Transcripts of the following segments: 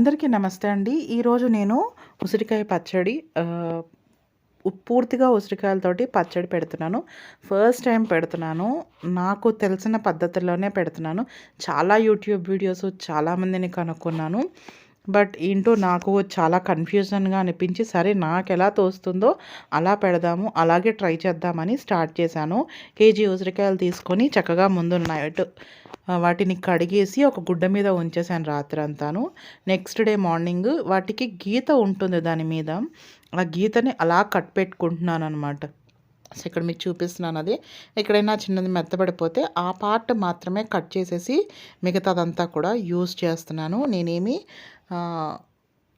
అందరికీ నమస్తే అండి ఈరోజు నేను ఉసిరికాయ పచ్చడి పూర్తిగా ఉసిరికాయలతోటి పచ్చడి పెడుతున్నాను. ఫస్ట్ టైం పెడుతున్నాను. నాకు తెలిసిన పద్ధతిలోనే పెడుతున్నాను. చాలా యూట్యూబ్ వీడియోస్ చాలామందిని కనుక్కున్నాను. బట్ ఏంటో నాకు చాలా కన్‌ఫ్యూజన్‌గా అనిపించి సరే నాకు ఎలా తోస్తుందో అలా పెడదాము, అలాగే ట్రై చేద్దామని స్టార్ట్ చేశాను. కేజీ ఉసిరికాయలు తీసుకొని చక్కగా ముందు నైట్ వాటిని కడిగేసి ఒక గుడ్డ మీద ఉంచేసాను రాత్రంతాను. నెక్స్ట్ డే మార్నింగ్ వాటికి గీత ఉంటుంది దాని మీద. ఆ గీతని అలా కట్ పెట్టుకుంటున్నాను అనమాట సో, ఇక్కడ మీకు చూపిస్తున్నాను అది. ఎక్కడైనా చిన్నది మెత్తబడిపోతే ఆ పార్ట్ మాత్రమే కట్ చేసేసి మిగతాదంతా కూడా యూజ్ చేస్తున్నాను. నేనేమి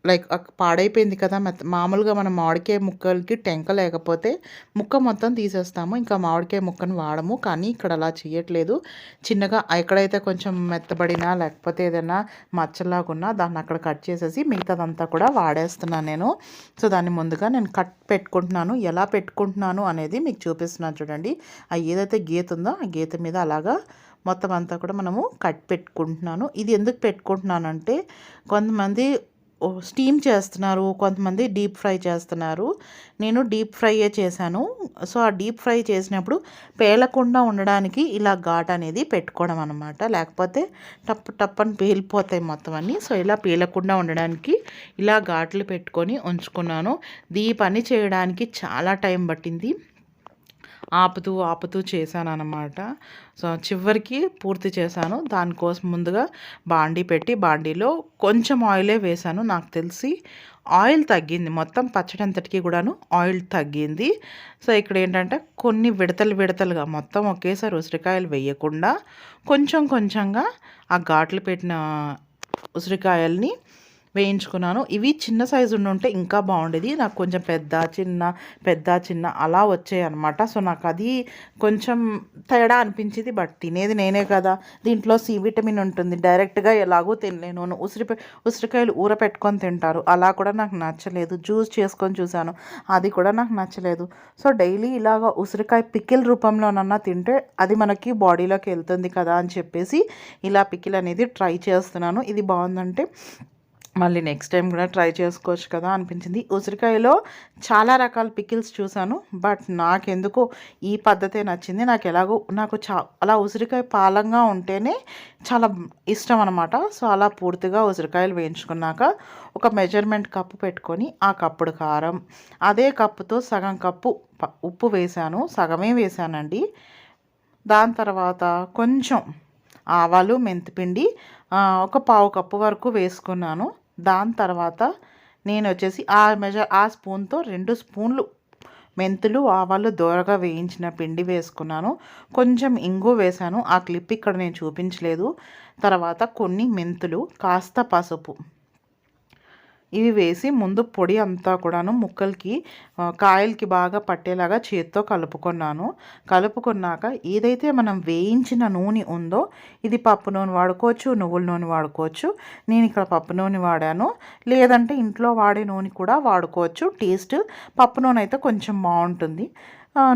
లైక్ పాడైపోయింది కదా! మెత్త మామూలుగా మనం మామిడికాయ ముక్కలకి టెంక లేకపోతే ముక్క మొత్తం తీసేస్తాము. ఇంకా మామిడికాయ ముక్కను వాడము. కానీ ఇక్కడ అలా చేయట్లేదు. చిన్నగా ఎక్కడైతే కొంచెం మెత్తబడినా లేకపోతే ఏదైనా మచ్చలాగున్నా దాన్ని అక్కడ కట్ చేసేసి మిగతాదంతా కూడా వాడేస్తున్నాను నేను. సో, దాన్ని ముందుగా నేను కట్ పెట్టుకుంటున్నాను. ఎలా పెట్టుకుంటున్నాను అనేది మీకు చూపిస్తున్నాను చూడండి. ఆ ఏదైతే గీత ఉందో ఆ గీత మీద అలాగా మొత్తం అంతా కూడా మనము కట్ పెట్టుకుంటున్నాను. ఇది ఎందుకు పెట్టుకుంటున్నానంటే కొంతమంది స్టీమ్ చేస్తున్నారు. కొంతమంది డీప్ ఫ్రై చేస్తున్నారు. నేను డీప్ ఫ్రైయే చేశాను. సో, ఆ డీప్ ఫ్రై చేసినప్పుడు పేలకుండా ఉండడానికి ఇలా ఘాట్ అనేది పెట్టుకోవడం అనమాట. లేకపోతే టప్ టప్ అని పేలిపోతాయి మొత్తం అన్నీ. సో, ఇలా పేలకుండా ఉండడానికి ఇలా ఘాట్లు పెట్టుకొని ఉంచుకున్నాను. ఈ పని చేయడానికి చాలా టైం పట్టింది. ఆపుతూ, ఆపుతూ చేశాను అనమాట సో, చివరికి పూర్తి చేశాను. దానికోసం ముందుగా బాండీ పెట్టి బాండీలో కొంచెం ఆయిలే వేశాను. నాకు తెలిసి ఆయిల్ తగ్గింది. మొత్తం పచ్చడి అంతటికి కూడాను ఆయిల్ తగ్గింది. సో, ఇక్కడ ఏంటంటే కొన్ని విడతలు విడతలుగా మొత్తం ఒకేసారి ఉసిరికాయలు వేయకుండా కొంచెం కొంచెంగా ఆ ఘాట్లు పెట్టిన ఉసిరికాయల్ని వేయించుకున్నాను. ఇవి చిన్న సైజు ఉంటే ఇంకా బాగుండేది. నాకు కొంచెం పెద్ద, చిన్న, పెద్ద, చిన్న అలా వచ్చాయి అనమాట సో, నాకు అది కొంచెం తేడా అనిపించింది. బట్ తినేది నేనే కదా! దీంట్లో సి విటమిన్ ఉంటుంది. డైరెక్ట్‌గా ఎలాగో తినలేను. ఉసిరి ఉసిరికాయలు ఊర పెట్టుకొని తింటారు. అలా కూడా నాకు నచ్చలేదు. జ్యూస్ చేసుకొని చూశాను. అది కూడా నాకు నచ్చలేదు. సో, డైలీ ఇలాగ ఉసిరికాయ పికిల్ రూపంలోనన్నా తింటే అది మనకి బాడీలోకి వెళ్తుంది కదా! అని చెప్పేసి ఇలా పికిల్ అనేది ట్రై చేస్తున్నాను. ఇది బాగుందంటే మళ్ళీ నెక్స్ట్ టైం కూడా ట్రై చేసుకోవచ్చు కదా! అనిపించింది. ఉసిరికాయలో చాలా రకాల పికిల్స్ చూశాను. బట్ నాకెందుకో ఈ పద్ధతే నచ్చింది. నాకు ఎలాగో నాకు చా అలా ఉసిరికాయ పాలంగా ఉంటేనే చాలా ఇష్టం అనమాట. సో, అలా పూర్తిగా ఉసిరికాయలు వేయించుకున్నాక ఒక మెజర్‌మెంట్ కప్పు పెట్టుకొని ఆ కప్పుడు కారం, అదే కప్పుతో సగం కప్పు ఉప్పు వేశాను. సగమే వేశానండి. దాని తర్వాత కొంచెం ఆవాలు, మెంతిపిండి ఒక పావు కప్పు వరకు వేసుకున్నాను. దాని తర్వాత నేను వచ్చేసి ఆ మెజర్ ఆ స్పూన్‌తో రెండు స్పూన్లు మెంతులు, ఆవాలు దోరగా వేయించిన పిండి వేసుకున్నాను. కొంచెం ఇంగు వేశాను. ఆ క్లిప్ ఇక్కడ నేను చూపించలేదు. తర్వాత కొన్ని మెంతులు, కాస్త పసుపు ఇవి వేసి ముందు పొడి అంతా కూడాను ముక్కలకి కాయలకి బాగా పట్టేలాగా చేత్తో కలుపుకున్నాను. కలుపుకున్నాక ఏదైతే మనం వేయించిన నూనె ఉందో ఇది పప్పు నూనె వాడుకోవచ్చు, నువ్వుల నూనె వాడుకోవచ్చు. నేను ఇక్కడ పప్పు నూనె వాడాను. లేదంటే ఇంట్లో వాడే నూనె కూడా వాడుకోవచ్చు. టేస్ట్ పప్పు నూనె అయితే కొంచెం బాగుంటుంది.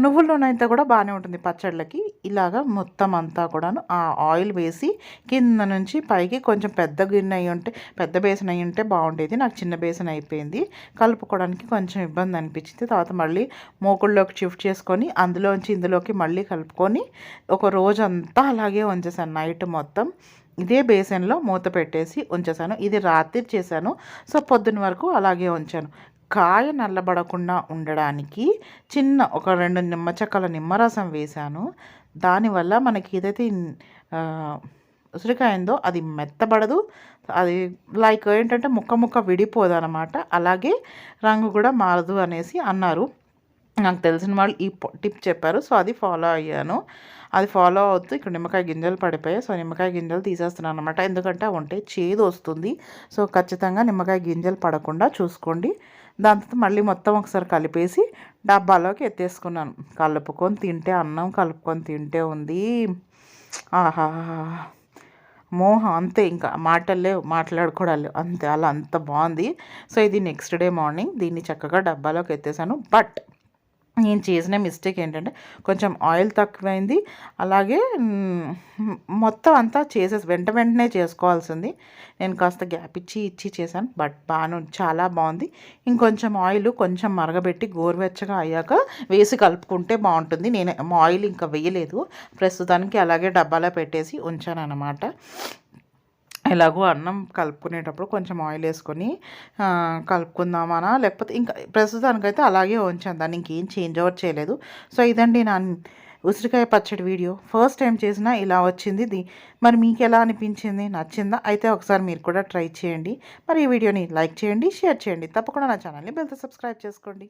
నువ్వుల నూనె అయితే కూడా బాగానే ఉంటుంది పచ్చళ్ళకి. ఇలాగ మొత్తం అంతా కూడాను ఆ ఆయిల్ వేసి కింద నుంచి పైకి కొంచెం పెద్ద గిన్నె అయ్యుంటే పెద్ద బేసన్ అయ్యుంటే బాగుండేది. నాకు చిన్న బేసన్ అయిపోయింది. కలుపుకోవడానికి కొంచెం ఇబ్బంది అనిపించింది. తర్వాత మళ్ళీ మూకుడులోకి షిఫ్ట్ చేసుకొని అందులోంచి ఇందులోకి మళ్ళీ కలుపుకొని ఒక రోజంతా అలాగే ఉంచేసాను నైట్ మొత్తం. ఇదే బేసన్‌లో మూత పెట్టేసి ఉంచేసాను. ఇది రాత్రి చేశాను. సో, పొద్దున్న వరకు అలాగే ఉంచాను. కాయ నల్లబడకుండా ఉండడానికి చిన్న ఒక రెండు నిమ్మ చెక్కల నిమ్మరసం వేశాను. దానివల్ల మనకి ఏదైతే ఉసిరికాయందో ఉసిరికాయ ఉందో అది మెత్తబడదు. అది లైక్ ఏంటంటే ముక్క ముక్క విడిపోదు అనమాట అలాగే రంగు కూడా మారదు అనేసి అన్నారు. నాకు తెలిసిన వాళ్ళు ఈ టిప్ చెప్పారు. సో, అది ఫాలో అయ్యాను. అది ఫాలో అవుతూ ఇక్కడ నిమ్మకాయ గింజలు పడిపోయాయి. సో, నిమ్మకాయ గింజలు తీసేస్తున్నాను అనమాట. ఎందుకంటే ఉంటే చేదు వస్తుంది. సో, ఖచ్చితంగా నిమ్మకాయ గింజలు పడకుండా చూసుకోండి. దాంతో మళ్ళీ మొత్తం ఒకసారి కలిపేసి డబ్బాలోకి ఎత్తేసుకున్నాను. కలుపుకొని తింటే అన్నం కలుపుకొని తింటే ఉంది. ఆహా మోహం అంతే ఇంకా మాటలు లేవు. మాట్లాడుకోవడాలు అంతే అలా అంత బాగుంది. సో, ఇది నెక్స్ట్ డే మార్నింగ్ దీన్ని చక్కగా డబ్బాలోకి ఎత్తేసాను. బట్ నేను చేసిన మిస్టేక్ ఏంటంటే కొంచెం ఆయిల్ తక్కువైంది. అలాగే మొత్తం అంతా చేసేసి వెంట వెంటనే చేసుకోవాల్సింది. నేను కాస్త గ్యాప్ ఇచ్చి ఇచ్చి చేశాను. బట్ బాగా చాలా బాగుంది. ఇంకొంచెం ఆయిల్ కొంచెం మరగబెట్టి గోరువెచ్చగా అయ్యాక వేసి కలుపుకుంటే బాగుంటుంది. నేను ఆయిల్ ఇంకా వేయలేదు. ప్రస్తుతానికి అలాగే డబ్బాలో పెట్టేసి ఉంచాను అనమాట ఎలాగో అన్నం కలుపుకునేటప్పుడు కొంచెం ఆయిల్ వేసుకొని కలుపుకుందామనా? లేకపోతే ఇంకా ప్రస్తుతానికైతే అలాగే ఉంచాను. దాన్ని ఇంకేం చేంజ్ ఓవర్ చేయలేదు. సో ఇదండి నా ఉసిరికాయ పచ్చడి వీడియో. ఫస్ట్ టైం చేసినా ఇలా వచ్చింది. ఇది మరి మీకు ఎలా అనిపించింది? నచ్చిందా? అయితే ఒకసారి మీరు కూడా ట్రై చేయండి. మరి ఈ వీడియోని లైక్ చేయండి షేర్ చేయండి. తప్పకుండా నా ఛానల్ని బెల్తో సబ్స్క్రైబ్ చేసుకోండి.